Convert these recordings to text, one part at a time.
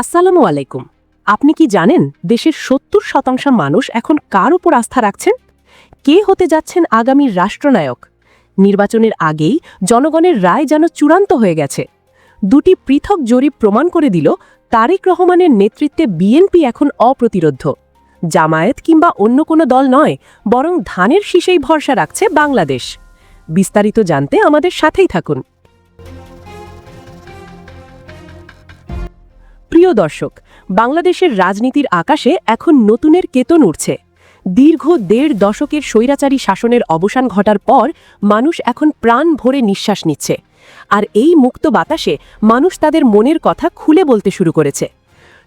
আসসালামু আলাইকুম। আপনি কি জানেন দেশের সত্তর শতাংশ মানুষ এখন কার উপর আস্থা রাখছেন? কে হতে যাচ্ছেন আগামীর রাষ্ট্রনায়ক? নির্বাচনের আগেই জনগণের রায় যেন চূড়ান্ত হয়ে গেছে। দুটি পৃথক জরিপ প্রমাণ করে দিল তারেক রহমানের নেতৃত্বে বিএনপি এখন অপ্রতিরোধ। জামায়াত কিংবা অন্য কোনো দল নয়, বরং ধানের শীষেই ভরসা রাখছে বাংলাদেশ। বিস্তারিত জানতে আমাদের সাথেই থাকুন। প্রিয় দর্শক, বাংলাদেশের রাজনীতির আকাশে এখন নতুনের কেতন উঠছে দীর্ঘ দেড় দশকের স্বৈরাচারী শাসনের অবসান ঘটার পর মানুষ এখন প্রাণ ভরে নিঃশ্বাস নিচ্ছে। আর এই মুক্ত বাতাসে মানুষ তাদের মনের কথা খুলে বলতে শুরু করেছে।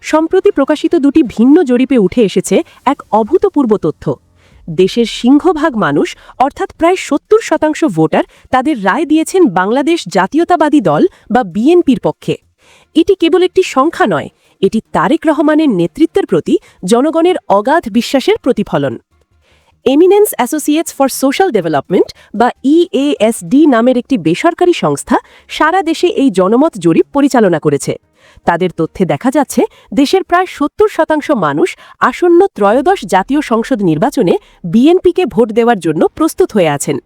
সম্প্রতি প্রকাশিত দুটি ভিন্ন জরিপে উঠে এসেছে এক অভূতপূর্ব তথ্য। দেশের সিংহভাগ মানুষ, অর্থাৎ প্রায় সত্তর শতাংশ ভোটার, তাদের রায় দিয়েছেন বাংলাদেশ জাতীয়তাবাদী দল বা বিএনপির পক্ষে। এটি কেবল একটি সংখ্যা নয়, এটি তারেক রহমানের নেতৃত্বের প্রতি জনগণের অগাধ বিশ্বাসের প্রতিফলন। Eminence associates for social development বা ইএএসডি নামের একটি বেসরকারি সংস্থা সারা দেশে এই জনমত জরিপ পরিচালনা করেছে। তাদের তথ্যে দেখা যাচ্ছে, দেশের প্রায় সত্তর শতাংশ মানুষ আসন্ন ত্রয়োদশ জাতীয় সংসদ নির্বাচনে বিএনপিকে ভোট দেওয়ার জন্য প্রস্তুত হয়ে আছেন।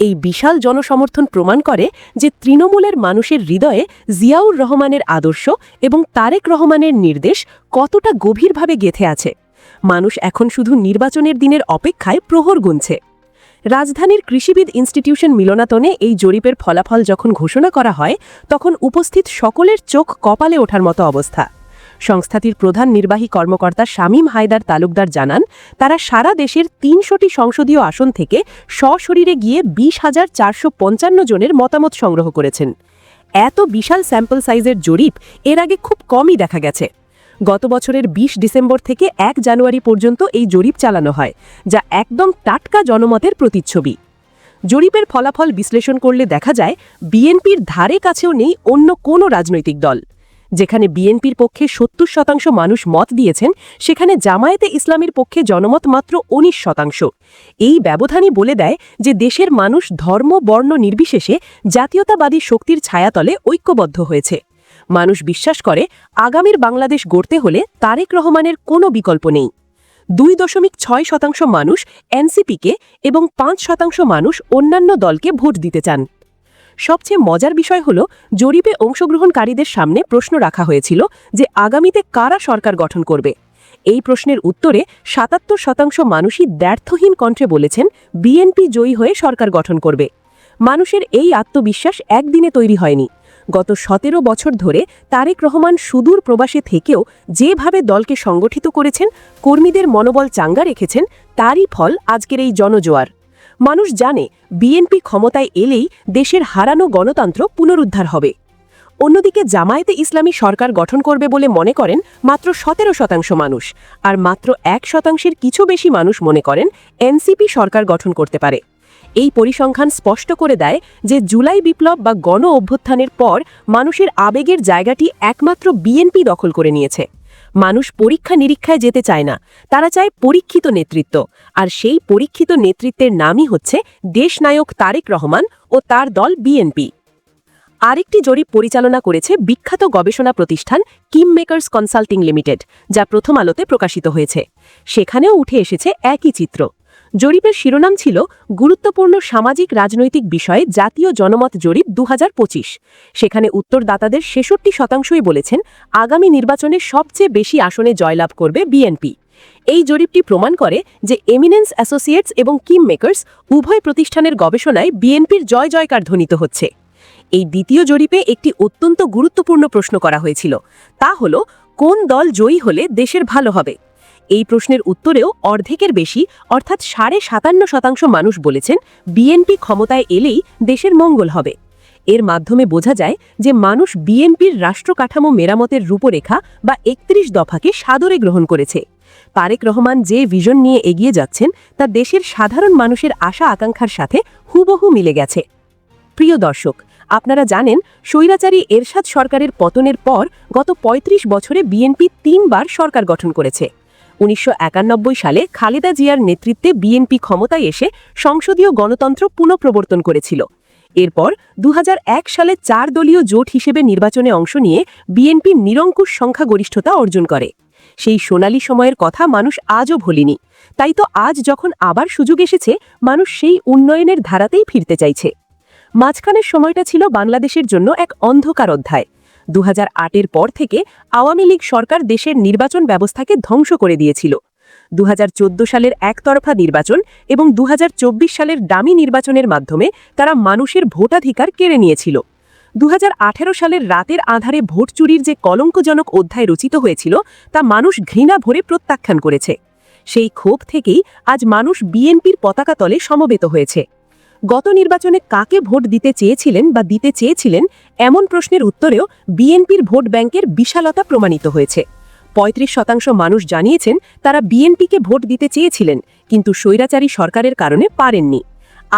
এই বিশাল জনসমর্থন প্রমাণ করে যে তৃণমূলের মানুষের হৃদয়ে জিয়াউর রহমানের আদর্শ এবং তারেক রহমানের নির্দেশ কতটা গভীরভাবে গেথে আছে। মানুষ এখন শুধু নির্বাচনের দিনের অপেক্ষায় প্রহর গুনছে। রাজধানীর কৃষিবিদ ইনস্টিটিউশন মিলনাতনে এই জরিপের ফলাফল যখন ঘোষণা করা হয়, তখন উপস্থিত সকলের চোখ কপালে ওঠার মতো অবস্থা। সংস্থাটির প্রধান নির্বাহী কর্মকর্তা শামীম হায়দার তালুকদার জানান, তারা সারা দেশের তিনশোটি সংসদীয় আসন থেকে সশরীরে গিয়ে বিশ হাজার চারশো পঞ্চান্ন জনের মতামত সংগ্রহ করেছেন। এত বিশাল স্যাম্পল সাইজের জরিপ এর আগে খুব কমই দেখা গেছে। গত বছরের ২০ ডিসেম্বর থেকে এক জানুয়ারি পর্যন্ত এই জরিপ চালানো হয়, যা একদম টাটকা জনমতের প্রতিচ্ছবি। জরিপের ফলাফল বিশ্লেষণ করলে দেখা যায়, বিএনপির ধারে কাছেও নেই অন্য কোনো রাজনৈতিক দল। যেখানে বিএনপির পক্ষে সত্তর শতাংশ মানুষ মত দিয়েছেন, সেখানে জামায়াতে ইসলামের পক্ষে জনমত মাত্র উনিশ শতাংশ। এই ব্যবধানই বলে দেয় যে দেশের মানুষ ধর্ম, বর্ণ নির্বিশেষে জাতীয়তাবাদী শক্তির ছায়াতলে ঐক্যবদ্ধ হয়েছে। মানুষ বিশ্বাস করে, আগামীর বাংলাদেশ গড়তে হলে তারেক রহমানের কোনো বিকল্প নেই। দুই দশমিক ছয় শতাংশ মানুষ এনসিপিকে এবং পাঁচ শতাংশ মানুষ অন্যান্য দলকে ভোট দিতে চান। সবচেয়ে মজার বিষয় হল, জরিপে অংশগ্রহণকারীদের সামনে প্রশ্ন রাখা হয়েছিল যে আগামীতে কারা সরকার গঠন করবে। এই প্রশ্নের উত্তরে সাতাত্তর শতাংশ মানুষই দ্ব্যর্থহীন কণ্ঠে বলেছেন, বিএনপি জয়ী হয়ে সরকার গঠন করবে। মানুষের এই আত্মবিশ্বাস একদিনে তৈরি হয়নি। গত সতেরো বছর ধরে তারেক রহমান সুদূর প্রবাসে থেকেও যেভাবে দলকে সংগঠিত করেছেন, কর্মীদের মনোবল চাঙ্গা রেখেছেন, তারই ফল আজকের এই জনজোয়ার। মানুষ জানে বিএনপি ক্ষমতায় এলেই দেশের হারানো গণতন্ত্র পুনরুদ্ধার হবে। অন্যদিকে জামায়াতে ইসলামী সরকার গঠন করবে বলে মনে করেন মাত্র সতেরো শতাংশ মানুষ, আর মাত্র এক শতাংশের কিছু বেশি মানুষ মনে করেন এনসিপি সরকার গঠন করতে পারে। এই পরিসংখ্যান স্পষ্ট করে দেয় যে জুলাই বিপ্লব বা গণ অভ্যুত্থানের পর মানুষের আবেগের জায়গাটি একমাত্র বিএনপি দখল করে নিয়েছে। মানুষ পরীক্ষা নিরীক্ষায় যেতে চায় না। তারা চায় পরীক্ষিত নেতৃত্ব। আর সেই পরীক্ষিত নেতৃত্বের নামই হচ্ছে দেশনায়ক তারেক রহমান ও তার দল বিএনপি। আরেকটি জরিপ পরিচালনা করেছে বিখ্যাত গবেষণা প্রতিষ্ঠান কিম মেকার্স কনসাল্টিং লিমিটেড, যা প্রথম আলোতে প্রকাশিত হয়েছে। সেখানেও উঠে এসেছে একই চিত্র। জরিপের শিরোনাম ছিল গুরুত্বপূর্ণ সামাজিক রাজনৈতিক বিষয়ে জাতীয় জনমত জরিপ দু হাজার পঁচিশ। সেখানে উত্তরদাতাদের ছেষট্টি শতাংশই বলেছেন আগামী নির্বাচনে সবচেয়ে বেশি আসনে জয়লাভ করবে বিএনপি। এই জরিপটি প্রমাণ করে যে এমিনেন্স অ্যাসোসিয়েটস এবং কিম মেকার্স উভয় প্রতিষ্ঠানের গবেষণায় বিএনপির জয় জয়কার ধ্বনিত হচ্ছে। এই দ্বিতীয় জরিপে একটি অত্যন্ত গুরুত্বপূর্ণ প্রশ্ন করা হয়েছিল, তা হল, কোন দল জয়ী হলে দেশের ভালো হবে? এই প্রশ্নের উত্তরেও অর্ধেকের বেশি, অর্থাৎ সাড়ে সাতান্ন শতাংশ মানুষ বলেছেন বিএনপি ক্ষমতায় এলেই দেশের মঙ্গল হবে। এর মাধ্যমে বোঝা যায় যে মানুষ বিএনপির রাষ্ট্রকাঠামো মেরামতের রূপরেখা বা একত্রিশ দফাকে সাদরে গ্রহণ করেছে। তারেক রহমান যে ভিশন নিয়ে এগিয়ে যাচ্ছেন, তা দেশের সাধারণ মানুষের আশা আকাঙ্ক্ষার সাথে হুবহু মিলে গেছে। প্রিয় দর্শক, আপনারা জানেন, স্বৈরাচারী এরশাদ সরকারের পতনের পর গত ৩৫ বছরে বিএনপি তিনবার সরকার গঠন করেছে। উনিশশো একানব্বই সালে খালেদা জিয়ার নেতৃত্বে বিএনপি ক্ষমতায় এসে সংসদীয় গণতন্ত্র পুনঃপ্রবর্তন করেছিল। এরপর দু হাজার এক সালে চার দলীয় জোট হিসেবে নির্বাচনে অংশ নিয়ে বিএনপি নিরঙ্কুশ সংখ্যাগরিষ্ঠতা অর্জন করে। সেই সোনালী সময়ের কথা মানুষ আজও ভোলেনি। তাই তো আজ যখন আবার সুযোগ এসেছে, মানুষ সেই উন্নয়নের ধারাতেই ফিরতে চাইছে। মাঝখানের সময়টা ছিল বাংলাদেশের জন্য এক অন্ধকার অধ্যায়। দু এর পর থেকে আওয়ামী লীগ সরকার দেশের নির্বাচন ব্যবস্থাকে ধ্বংস করে দিয়েছিল। দুহাজার চোদ্দ সালের একতরফা নির্বাচন এবং দুহাজার চব্বিশ সালের দামি নির্বাচনের মাধ্যমে তারা মানুষের ভোটাধিকার কেড়ে নিয়েছিল। দুহাজার আঠেরো সালের রাতের আধারে ভোট চুরির যে কলঙ্কজনক অধ্যায় রচিত হয়েছিল, তা মানুষ ঘৃণা ভরে প্রত্যাখ্যান করেছে। সেই ক্ষোভ থেকেই আজ মানুষ বিএনপির পতাকা তলে সমবেত হয়েছে। গত নির্বাচনে কাকে ভোট দিতে চেয়েছিলেন বা দিতে চেয়েছিলেন এমন প্রশ্নের উত্তরেও বিএনপির ভোট ব্যাংকের বিশালতা প্রমাণিত হয়েছে। পঁয়ত্রিশ শতাংশ মানুষ জানিয়েছেন তারা বিএনপিকে ভোট দিতে চেয়েছিলেন, কিন্তু স্বৈরাচারী সরকারের কারণে পারেননি।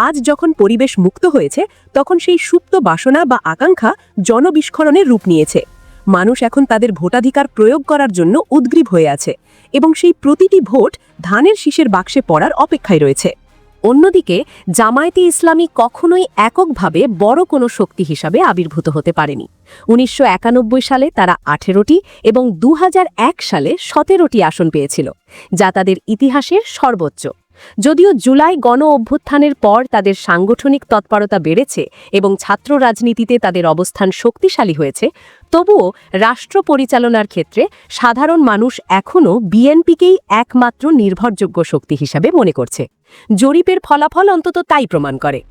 আজ যখন পরিবেশ মুক্ত হয়েছে, তখন সেই সুপ্ত বাসনা বা আকাঙ্ক্ষা জনবিস্ফোরণের রূপ নিয়েছে। মানুষ এখন তাদের ভোটাধিকার প্রয়োগ করার জন্য উদ্গ্রীব হয়ে আছে এবং সেই প্রতিটি ভোট ধানের শীষের বাক্সে পড়ার অপেক্ষায় রয়েছে। অন্যদিকে, জামায়াতে ইসলামী কখনোই এককভাবে বড় কোনো শক্তি হিসাবে আবির্ভূত হতে পারেনি। উনিশশো একানব্বই সালে তারা আঠেরোটি এবং দু হাজার এক সালে সতেরোটি আসন পেয়েছিল, যা তাদের ইতিহাসের সর্বোচ্চ। যদিও জুলাই গণ অভ্যুত্থানের পর তাদের সাংগঠনিক তৎপরতা বেড়েছে এবং ছাত্র রাজনীতিতে তাদের অবস্থান শক্তিশালী হয়েছে, তবুও রাষ্ট্র পরিচালনার ক্ষেত্রে সাধারণ মানুষ এখনও বিএনপিকেই একমাত্র নির্ভরযোগ্য শক্তি হিসাবে মনে করছে। জরিপের ফলাফল অন্তত তাই প্রমাণ করে।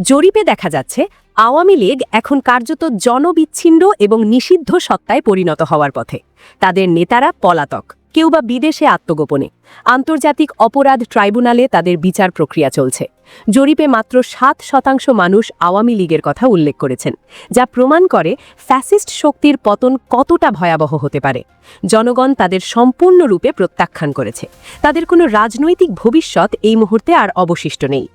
জরিপে দেখা যাচ্ছে, আওয়ামী লীগ এখন কার্যত জনবিচ্ছিন্ন এবং নিষিদ্ধ সত্তায় পরিণত হওয়ার পথে। তাদের নেতারা পলাতক। কেউ বা বিদেশে আত্মগোপনে। আন্তর্জাতিক অপরাধ ট্রাইব্যুনালে তাদের বিচার প্রক্রিয়া চলছে। জরিপে মাত্র সাত শতাংশ মানুষ আওয়ামী লীগের কথা উল্লেখ করেছেন, যা প্রমাণ করে ফ্যাসিস্ট শক্তির পতন কতটা ভয়াবহ হতে পারে। জনগণ তাদের সম্পূর্ণরূপে প্রত্যাখ্যান করেছে। তাদের কোনো রাজনৈতিক ভবিষ্যৎ এই মুহূর্তে আর অবশিষ্ট নেই।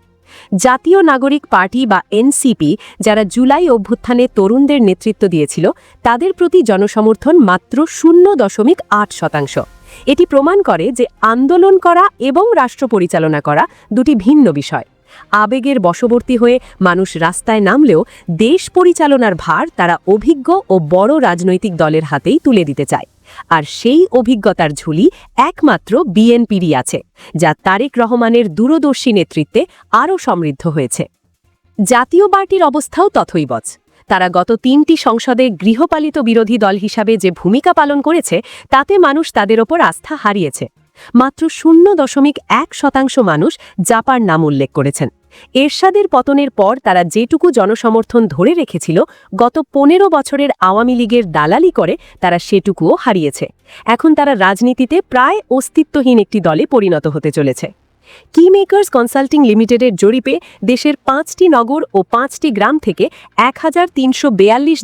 জাতীয় নাগরিক পার্টি বা এনসিপি যারা জুলাই অভ্যুত্থানে তরুণদের নেতৃত্ব দিয়েছিল, তাদের প্রতি জনসমর্থন মাত্র শূন্য দশমিক আট শতাংশ। এটি প্রমাণ করে যে আন্দোলন করা এবং রাষ্ট্র পরিচালনা করা দুটি ভিন্ন বিষয়। আবেগের বশবর্তী হয়ে মানুষ রাস্তায় নামলেও দেশ পরিচালনার ভার তারা অভিজ্ঞ ও বড় রাজনৈতিক দলের হাতেই তুলে দিতে চায়। আর সেই অভিজ্ঞতার ঝুলি একমাত্র বিএনপিরই আছে, যা তারেক রহমানের দূরদর্শী নেতৃত্বে আরও সমৃদ্ধ হয়েছে। জাতীয় পার্টির অবস্থাও তথৈবচ। তারা গত তিনটি সংসদে গৃহপালিত বিরোধী দল হিসাবে যে ভূমিকা পালন করেছে, তাতে মানুষ তাদের ওপর আস্থা হারিয়েছে। মাত্র শূন্য দশমিক এক শতাংশ মানুষ জাপার নাম উল্লেখ করেছেন। এরশাদের পতনের পর তারা যেটুকু জনসমর্থন ধরে রেখেছিল, গত পনেরো বছরের আওয়ামী লীগের দালালি করে তারা সেটুকুও হারিয়েছে। এখন তারা রাজনীতিতে প্রায় অস্তিত্বহীন একটি দলে পরিণত হতে চলেছে। কি মেকার্স কনসাল্টিং লিমিটেডের জরিপে দেশের পাঁচটি নগর ও পাঁচটি গ্রাম থেকে এক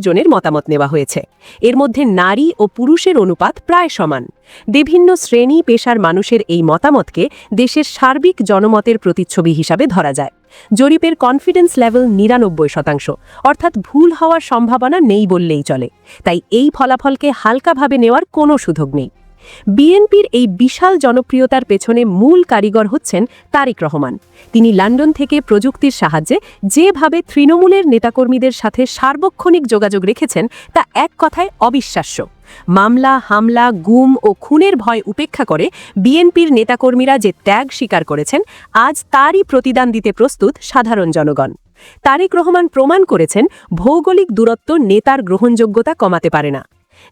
জনের মতামত নেওয়া হয়েছে। এর মধ্যে নারী ও পুরুষের অনুপাত প্রায় সমান। বিভিন্ন শ্রেণি পেশার মানুষের এই মতামতকে দেশের সার্বিক জনমতের প্রতিচ্ছবি হিসাবে ধরা যায়। জরিপের কনফিডেন্স লেভেল নিরানব্বই শতাংশ, অর্থাৎ ভুল হওয়ার সম্ভাবনা নেই বললেই চলে। তাই এই ফলাফলকে হালকাভাবে নেওয়ার কোনো সুযোগ নেই। বিএনপির এই বিশাল জনপ্রিয়তার পেছনে মূল কারিগর হচ্ছেন তারিক রহমান। তিনি লন্ডন থেকে প্রযুক্তির সাহায্যে যেভাবে তৃণমূলের নেতাকর্মীদের সাথে সার্বক্ষণিক যোগাযোগ রেখেছেন, তা এক কথায় অবিশ্বাস্য। মামলা, হামলা, গুম ও খুনের ভয় উপেক্ষা করে বিএনপির নেতাকর্মীরা যে ত্যাগ স্বীকার করেছেন, আজ তারই প্রতিদান দিতে প্রস্তুত সাধারণ জনগণ। তারেক রহমান প্রমাণ করেছেন, ভৌগোলিক দূরত্ব নেতার গ্রহণযোগ্যতা কমাতে পারে না।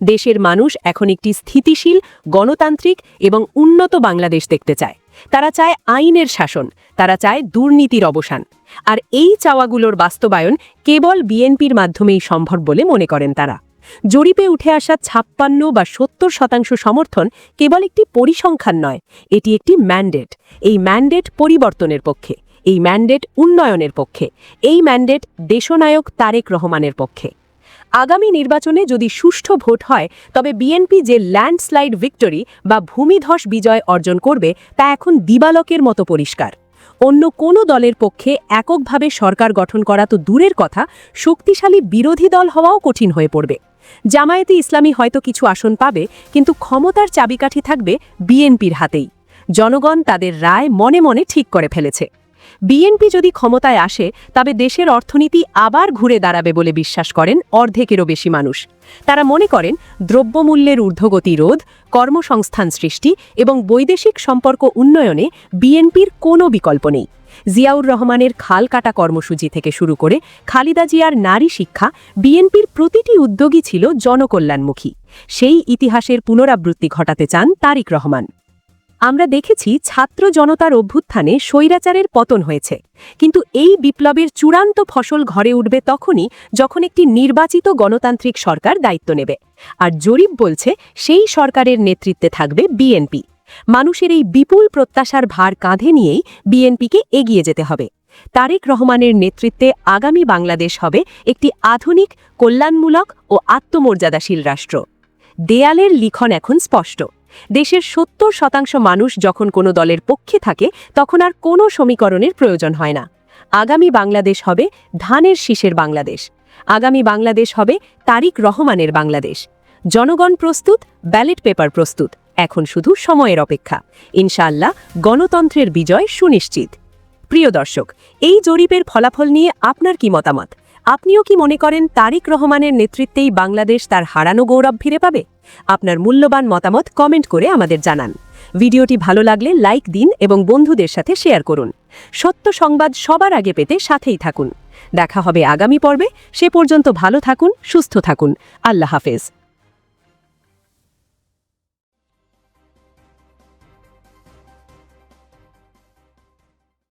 দেশের মানুষ এখন একটি স্থিতিশীল, গণতান্ত্রিক এবং উন্নত বাংলাদেশ দেখতে চায়। তারা চায় আইনের শাসন, তারা চায় দুর্নীতির অবসান। আর এই চাওয়াগুলোর বাস্তবায়ন কেবল বিএনপির মাধ্যমেই সম্ভব বলে মনে করেন তারা। জরিপে উঠে আসা ছাপ্পান্ন বা সত্তর শতাংশ সমর্থন কেবল একটি পরিসংখ্যান নয়, এটি একটি ম্যান্ডেট। এই ম্যান্ডেট পরিবর্তনের পক্ষে, এই ম্যান্ডেট উন্নয়নের পক্ষে, এই ম্যান্ডেট দেশনায়ক তারেক রহমানের পক্ষে। আগামী নির্বাচনে যদি সুষ্ঠু ভোট হয়, তবে বিএনপি যে ল্যান্ডস্লাইড ভিক্টরি বা ভূমিধস বিজয় অর্জন করবে, তা এখন দিবালকের মতো পরিষ্কার। অন্য কোনো দলের পক্ষে এককভাবে সরকার গঠন করা তো দূরের কথা, শক্তিশালী বিরোধী দল হওয়াও কঠিন হয়ে পড়বে। জামায়াতে ইসলামী হয়তো কিছু আসন পাবে, কিন্তু ক্ষমতার চাবিকাঠি থাকবে বিএনপির হাতেই। জনগণ তাদের রায় মনে মনে ঠিক করে ফেলেছে। বিএনপি যদি ক্ষমতায় আসে, তবে দেশের অর্থনীতি আবার ঘুরে দাঁড়াবে বলে বিশ্বাস করেন অর্ধেকেরও বেশি মানুষ। তারা মনে করেন দ্রব্যমূল্যের ঊর্ধ্বগতি রোধ, কর্মসংস্থান সৃষ্টি এবং বৈদেশিক সম্পর্ক উন্নয়নে বিএনপির কোনো বিকল্প নেই। জিয়াউর রহমানের খাল কাটা কর্মসূচি থেকে শুরু করে খালিদা জিয়ার নারী শিক্ষা বিএনপির প্রতিটি উদ্যোগই ছিল জনকল্যাণমুখী। সেই ইতিহাসের পুনরাবৃত্তি ঘটাতে চান তারিক রহমান। আমরা দেখেছি ছাত্র জনতার অভ্যুত্থানে স্বৈরাচারের পতন হয়েছে। কিন্তু এই বিপ্লবের চূড়ান্ত ফসল ঘরে উঠবে তখনই যখন একটি নির্বাচিত গণতান্ত্রিক সরকার দায়িত্ব নেবে। আর জরিপ বলছে সেই সরকারের নেতৃত্বে থাকবে বিএনপি। মানুষের এই বিপুল প্রত্যাশার ভার কাঁধে নিয়েই বিএনপিকে এগিয়ে যেতে হবে। তারেক রহমানের নেতৃত্বে আগামী বাংলাদেশ হবে একটি আধুনিক, কল্যাণমূলক ও আত্মমর্যাদাশীল রাষ্ট্র। দেয়ালের লিখন এখন স্পষ্ট। দেশের সত্তর শতাংশ মানুষ যখন কোনো দলের পক্ষে থাকে, তখন আর কোনো সমীকরণের প্রয়োজন হয় না। আগামী বাংলাদেশ হবে ধানের শীষের বাংলাদেশ। আগামী বাংলাদেশ হবে তারিক রহমানের বাংলাদেশ। জনগণ প্রস্তুত, ব্যালেট পেপার প্রস্তুত। এখন শুধু সময়ের অপেক্ষা। ইনশাআল্লাহ গণতন্ত্রের বিজয় সুনিশ্চিত। প্রিয় দর্শক, এই জরিপের ফলাফল নিয়ে আপনার কি মতামত? আপনিও কি মনে করেন তারিক রহমানের নেতৃত্বেই বাংলাদেশ তার হারানো গৌরব ফিরে পাবে? আপনার মূল্যবান মতামত কমেন্ট করে আমাদের জানান। ভিডিওটি ভালো লাগলে লাইক দিন এবং বন্ধুদের সাথে শেয়ার করুন। সত্য সংবাদ সবার আগে পেতে সাথেই থাকুন। দেখা হবে আগামী পর্বে। সে পর্যন্ত ভালো থাকুন, সুস্থ থাকুন। আল্লাহ হাফেজ।